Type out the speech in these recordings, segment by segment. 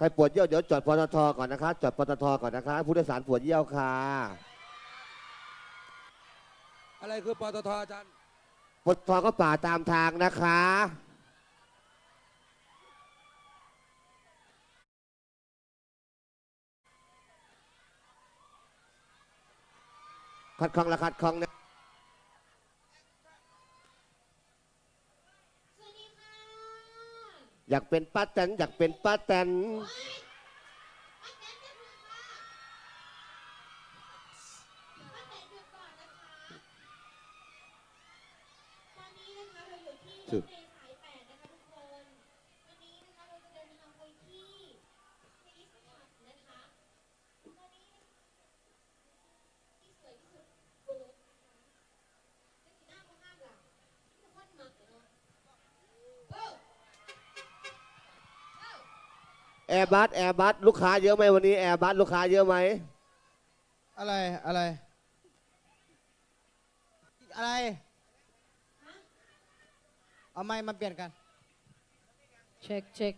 ใครปวดเยี่ยวเดี๋ยวจอดปตทก่อนนะคะจอดปตทก่อนนะคะ ผู้โดยสารปวดเยี่ยวค่ะ อะไรคือปตทอาจารย์ปตทก็ป่าตามทางนะคะคัดคลองละคัดคลองนะ อยากเป็นป้าแตนอยากเป็นป้าแตนป้าแตนจะถูก แอร์บัสแอร์บัสลูกค้าเยอะไหมวันนี้แอร์บัสลูกค้าเยอะไหมอะไรอะไรอะไรเอาไม้มาเปลี่ยนกัน เช็คเช็ค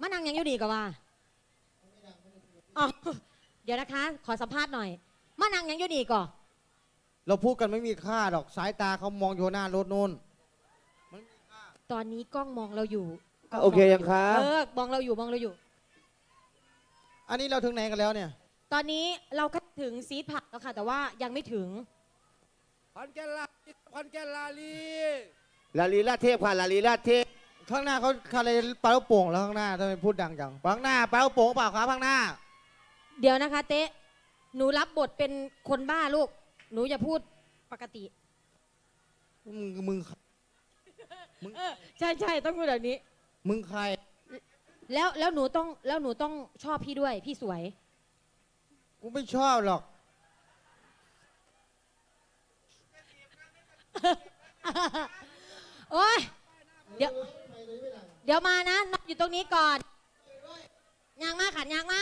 มานั่งยังอยู่ดีกว่าอ๋อ เดี๋ยวนะคะ ขอสัมภาษณ์หน่อยมานั่งยังอยู่ดีก่อเราพูดกันไม่มีค่าดอกสายตาเขามองอยู่หน้ารถนู่นตอนนี้กล้องมองเราอยู่กล้งโอเคยังครับ เออมองเราอยู่มองเราอยู่ อันนี้เราถึงไหนกันแล้วเนี่ย ตอนนี้เราก็ถึงซีดผักแล้วค่ะ แต่ว่ายังไม่ถึง ขอนแก่นลาลีขอนแก่นลาลีลาลีลาเทพค่ะลาลีลาเทพข้างหน้าเขาคาเลยปลาลูกโป่งแล้วข้างหน้าทำไมพูดดังจังข้างหน้าปลาลูกโป่งเปล่าครับข้างหน้า เดี๋ยวนะคะ เต๊ะหนูรับบทเป็นคนบ้าลูก หนูอย่าพูดปกติ มึงมึง เออใช่ใช่ต้องพูดแบบนี้ มึงใคร แล้วแล้วหนูต้องแล้วหนูต้องชอบพี่ด้วย พี่สวย กูไม่ชอบหรอก โอ้ยเดี๋ยว เดี๋ยวมานะนอนอยู่ตรงนี้ก่อนยางมาขันยางมา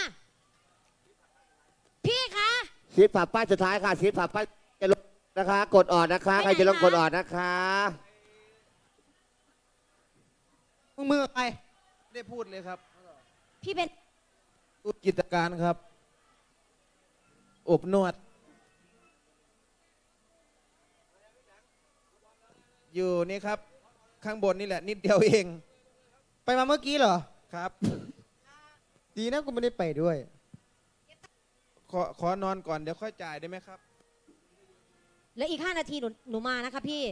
พี่คะซีดผับป้ายสุดท้ายค่ะซีดผับป้ายจะลงนะคะ กดออดนะคะ ใครจะลงกดออดนะคะมึงมือใครไม่ได้พูดเลยครับพี่เป็นอุกิจการครับอบนวด อยู่นี่ครับ ข้างบนนี่แหละ นิดเดียวเอง ไปมาเมื่อกี้เหรอ ครับ ดีนะกูไม่ได้ไปด้วย ขอขอนอนก่อนเดี๋ยวค่อยจ่ายได้ไหมครับ แล้วอีกห้านาทีหนูหนูมานะคะพี่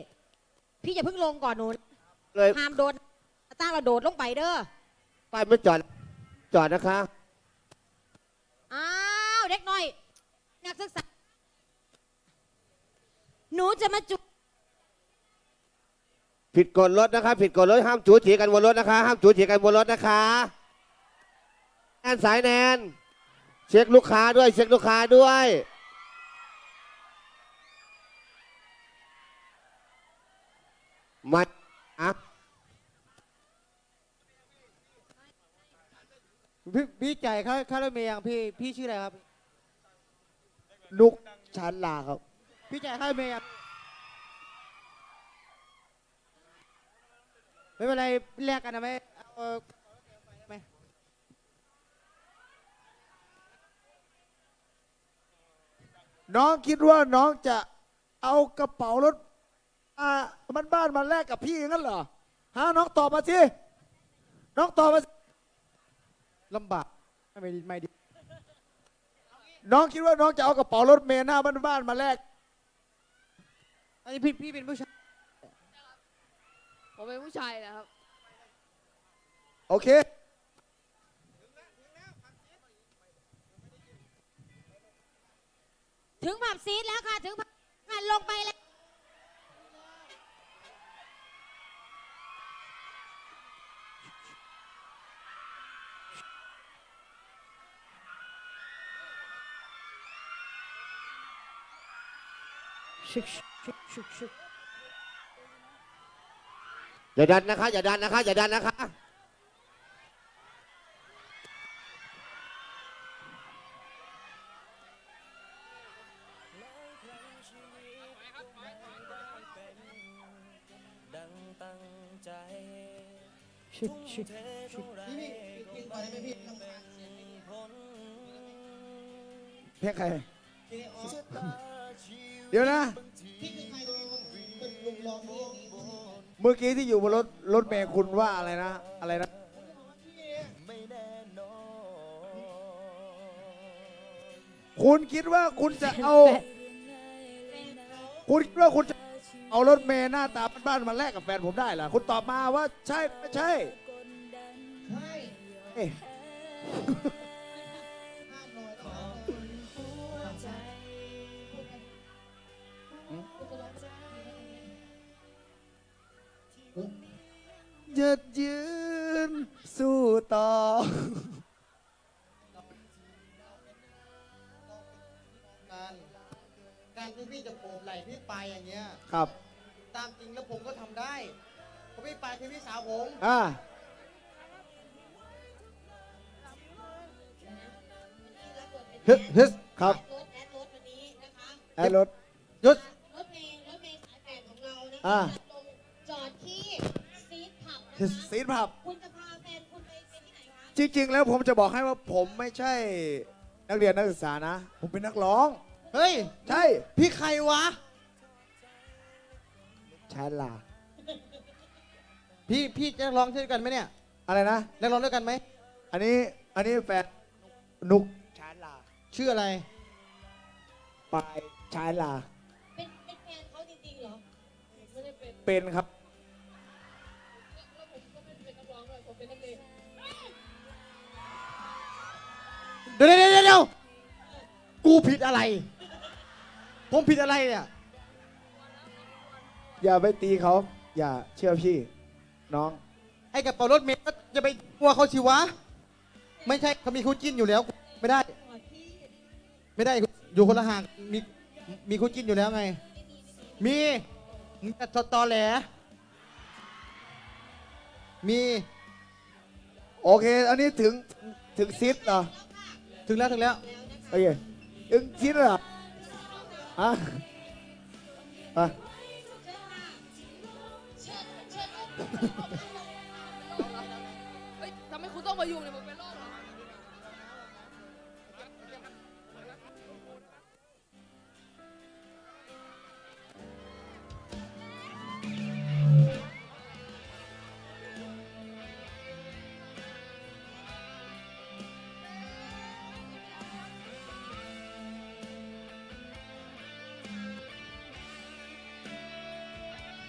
พี่อย่าเพิ่งลงก่อนหนูเลยห้ามโดนตั้งเราโดดลงไปเด้อป้ายไม่จอด จอดนะคะ อ้าวเด็กน้อย นักศึกษา หนูจะมาจุผิดกฎรถนะคะผิดกฎรถห้ามจูจีกันบนรถนะคะ ห้ามจูจีกันบนรถนะคะแนนสายแนน เช็คลูกค้าด้วย เช็คลูกค้าด้วย มาอะพี่พี่จ่ายค่าค่ารถเมย์ยังพี่พี่ชื่ออะไรครับ นุกชันลาครับ พี่จ่ายค่ารถเมย์ยังไม่เป็นไรแลกกันนะไหมเอาไหม น้องคิดว่าน้องจะเอากระเป๋ารถอ่ามันบ้านมาแลกกับพี่งั้นเหรอฮะน้องตอบมาสิ น้องตอบมาสิลำบากไม่ดีไม่ดี น้องคิดว่าน้องจะเอากระเป๋ารถเมล์หน้าบ้านบ้านมาแลกอันนี้พี่พี่เป็นผู้ชายผมเป็นผู้ชายนะครับ โอเคับซีดแล้วค่ะ ถึงผับหันลงไปเลยชิกชิกชิกชิกอย่าดันนะคะ อย่าดันนะคะ อย่าดันนะคะ ชิตดังตั้งใจชุดชุดชุดนี่พี่ต่อยไหมพี่เพลงใครเดี๋ยวนะเมื่อกี้ที่อยู่บนรถรถเมย์คุณว่าอะไรนะ อะไรนะคุณคิดว่าคุณจะเอา คุณคิดว่าคุณจะเอารถเมย์หน้าตาบ้านๆมาแลกกับแฟนผมได้เหรอคุณตอบมาว่าใช่ไม่ใช่ใช่เอ๊ะยืดยืนสู้ต่อ การที่พี่จะโอบไหล่พี่ปายอย่างเงี้ย ครับ ตามจริงแล้วผมก็ทำได้เพราะพี่ปายคือพี่สาวผม อ่ารับบทเป็นฮึฮึครับ รถแอดรถวันนี้นะคะแอร์รถหยุด รถเมย์รถเมย์สายแปดของเรานะอ่าคะลงจอดที่ซีดผับนะคะซีดผับ คุณจะพาแฟนคุณไปไปที่ไหนคะจริงๆ แล้วผมจะบอกให้ว่าผมไม่ใช่นักเรียนนักศึกษานะ ผมเป็นนักร้อง เฮ้ย ใช่ พี่ใครวะ ชาลา พี่พี่จะร้องด้วยกันไหมเนี่ยอะไรนะนักร้องด้วยกันไหม อันนี้ อันนี้แฟนนุกชาลาชื่ออะไร ปายชาลา เป็นเป็นแฟนเขาจริงๆเหรอไม่ได้เป็นเป็นครับ แล้วผมก็ไม่ได้เป็นนักร้องด้วยผมเป็นนักเลงเดี๋ยวเดี๋ยวเดี๋ยวเดี๋ยวกูผิดอะไร ผมผิดอะไรเนี่ย อย่าไปตีเขา อย่าเชื่อพี่ น้อง ไอ้กระเป๋ารถเมล์ก็จะไปกลัวเขาชิวะ ไม่ใช่เขามีคู่จิ้นอยู่แล้ว ไม่ได้ ไม่ได้อยู่คนละห่างมีมีคู่จิ้นอยู่แล้วไง มีมึงจะตอแหลมี โอเค อันนี้ถึงถึงซิดเหรอ ถึงแล้วถึงแล้วโอเคถึงซิดเหรอ ฮะไปเชิญเชิญลูกเ